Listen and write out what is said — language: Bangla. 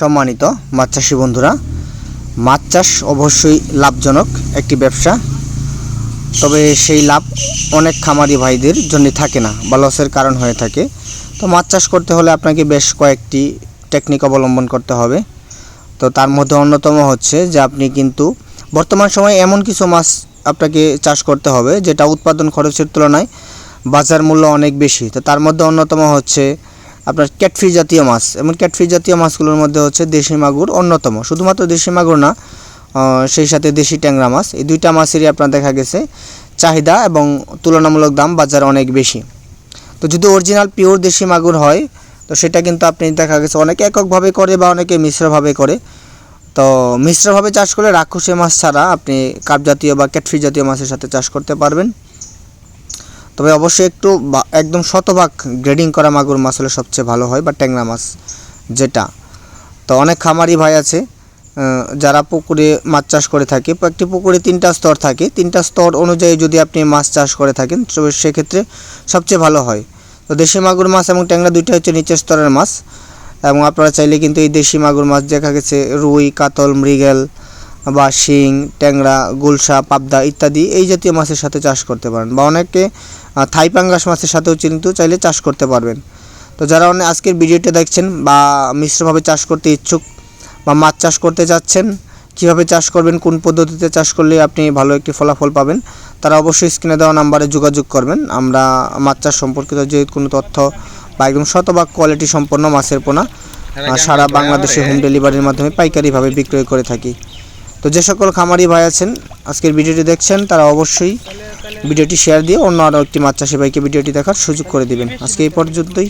সম্মানিত মাছ চাষি বন্ধুরা মাছ চাষ অবশ্যই লাভজনক একটি ব্যবসা। তবে সেই লাভ অনেক খামারি ভাইদের জন্য থাকে না, বা লসের কারণ হয়ে থাকে। তো মাছ চাষ করতে হলে আপনাকে বেশ কয়েকটি টেকনিক অবলম্বন করতে হবে। তো তার মধ্যে অন্যতম হচ্ছে যে আপনি কিন্তু বর্তমান সময়ে এমন কিছু মাছ আপনাকে চাষ করতে হবে, যেটা উৎপাদন খরচের তুলনায় বাজার মূল্য অনেক বেশি। তো তার মধ্যে অন্যতম হচ্ছে আপনার ক্যাটফি জাতীয় মাছ, এবং ক্যাটফি জাতীয় মাছগুলোর মধ্যে হচ্ছে দেশি মাগুর অন্যতম। শুধুমাত্র দেশি মাগুর না সেই সাথে দেশি ট্যাংরা মাছ, এই দুইটা মাছেরই আপনার দেখা গেছে চাহিদা এবং তুলনামূলক দাম বাজারে অনেক বেশি। তো যদি অরিজিনাল পিওর দেশি মাগুর হয়, তো সেটা কিন্তু আপনি দেখা গেছে অনেকে এককভাবে করে বা অনেকে মিশ্রভাবে করে। তো মিশ্রভাবে চাষ করলে রাক্ষসী মাছ ছাড়া আপনি কাপ জাতীয় বা ক্যাটফি জাতীয় মাছের সাথে চাষ করতে পারবেন। তবে অবশ্যই একটু একদম শতভাগ গ্রেডিং করা মাগুর মাছ হলে সবচেয়ে ভালো হয়, বা ট্যাংরা মাছ যেটা। তো অনেক খামারি ভাই আছে যারা পুকুরে মাছ চাষ করে থাকে। একটি পুকুরে তিনটা স্তর থাকে। তিনটা স্তর অনুযায়ী যদি আপনি মাছ চাষ করে থাকেন, তবে সেক্ষেত্রে সবচেয়ে ভালো হয়। তো দেশি মাগুর মাছ এবং ট্যাংরা দুইটা হচ্ছে নিচের স্তরের মাছ। এবং আপনারা চাইলে কিন্তু এই দেশি মাগুর মাছ দেখা গেছে, রুই, কাতল, মৃগেল বা শিং ট্যাংরা গুলশা পাবদা ইত্যাদি এই জাতীয় মাছের সাথে চাষ করতে পারেন বা অনেকে আহ, থাই পাঙ্গাস মাছের সাথেও কিন্তু চাইলে চাষ করতে পারবেন। তো যারা অনেক আজকের ভিডিওটা দেখছেন বা মিশ্রভাবে চাষ করতে ইচ্ছুক বা মাছ চাষ করতে চাচ্ছেন কীভাবে চাষ করবেন কোন পদ্ধতিতে চাষ করলে আপনি ভালো একটি ফলাফল পাবেন তারা অবশ্যই স্ক্রিনে দেওয়া নাম্বারে যোগাযোগ করবেন। আমরা মাছ চাষ সম্পর্কিত যে কোনো তথ্য বা একদম শতভাগ কোয়ালিটি সম্পন্ন মাছের পোনা সারা বাংলাদেশে হোম ডেলিভারির মাধ্যমে পাইকারিভাবে বিক্রয় করে থাকি। তো যে সকল খামারি ভাই আছেন, আজকের ভিডিওটি দেখছেন, তারা অবশ্যই ভিডিওটি শেয়ার দিয়ে অন্য আরও একটি মাছ চাষি ভাইকে ভিডিওটি দেখার সুযোগ করে দিবেন। আজকে এই পর্যন্তই।